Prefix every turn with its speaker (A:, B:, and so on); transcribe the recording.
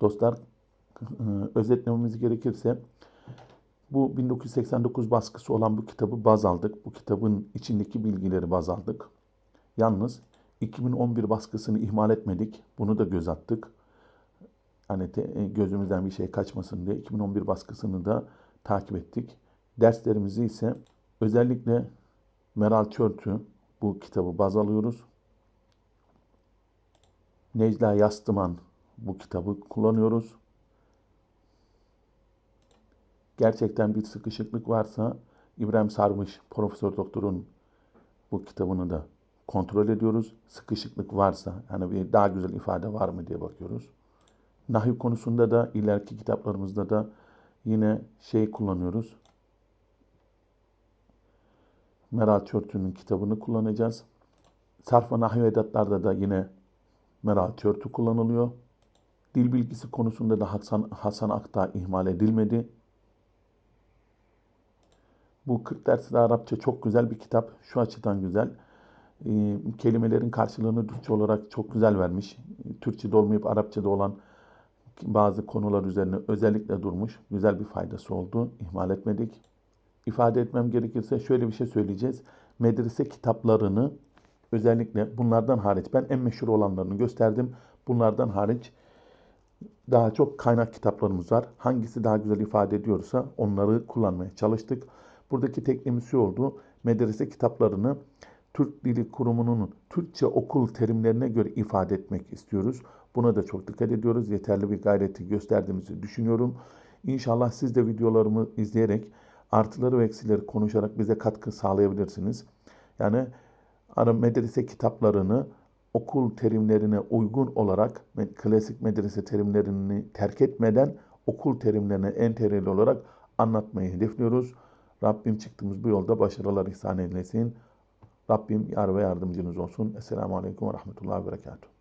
A: Dostlar, özetlememiz gerekirse bu 1989 baskısı olan bu kitabı baz aldık. Bu kitabın içindeki bilgileri baz aldık. Yalnız 2011 baskısını ihmal etmedik. Bunu da göz attık. Hani te- e, gözümüzden bir şey kaçmasın diye 2011 baskısını da takip ettik. Derslerimizi ise özellikle Meral Çörtü bu kitabı baz alıyoruz. Necla Yastıman bu kitabı kullanıyoruz. Gerçekten bir sıkışıklık varsa İbrahim Sarmış Profesör Doktor'un bu kitabını da kontrol ediyoruz. Sıkışıklık varsa hani bir daha güzel ifade var mı diye bakıyoruz. Nahiv konusunda da ileriki kitaplarımızda da yine şey kullanıyoruz. Meral Çörtü'nün kitabını kullanacağız. Sarf ve nahiv edatlarda da yine Meral Çörtü kullanılıyor. Dil bilgisi konusunda da Hasan, Hasan Akta ihmal edilmedi. Bu 40 dersli Arapça çok güzel bir kitap. Şu açıdan güzel. E, kelimelerin karşılığını Türkçe olarak çok güzel vermiş. Türkçe'de olmayıp Arapça'da olan bazı konular üzerine özellikle durmuş. Güzel bir faydası oldu. İhmal etmedik. İfade etmem gerekirse şöyle bir şey söyleyeceğiz. Medrese kitaplarını özellikle bunlardan hariç ben en meşhur olanlarını gösterdim. Bunlardan hariç daha çok kaynak kitaplarımız var. Hangisi daha güzel ifade ediyorsa onları kullanmaya çalıştık. Buradaki teklimiz şu oldu. Medrese kitaplarını Türk Dili Kurumu'nun Türkçe okul terimlerine göre ifade etmek istiyoruz. Buna da çok dikkat ediyoruz. Yeterli bir gayreti gösterdiğimizi düşünüyorum. İnşallah siz de videolarımı izleyerek artıları ve eksileri konuşarak bize katkı sağlayabilirsiniz. Yani medrese kitaplarını okul terimlerine uygun olarak klasik medrese terimlerini terk etmeden okul terimlerine entegreli olarak anlatmayı hedefliyoruz. Rabbim çıktığımız bu yolda başarılar ihsan eylesin. Rabbim yar ve yardımcınız olsun. Esselamu Aleyküm ve Rahmetullahi ve Berekatuhu.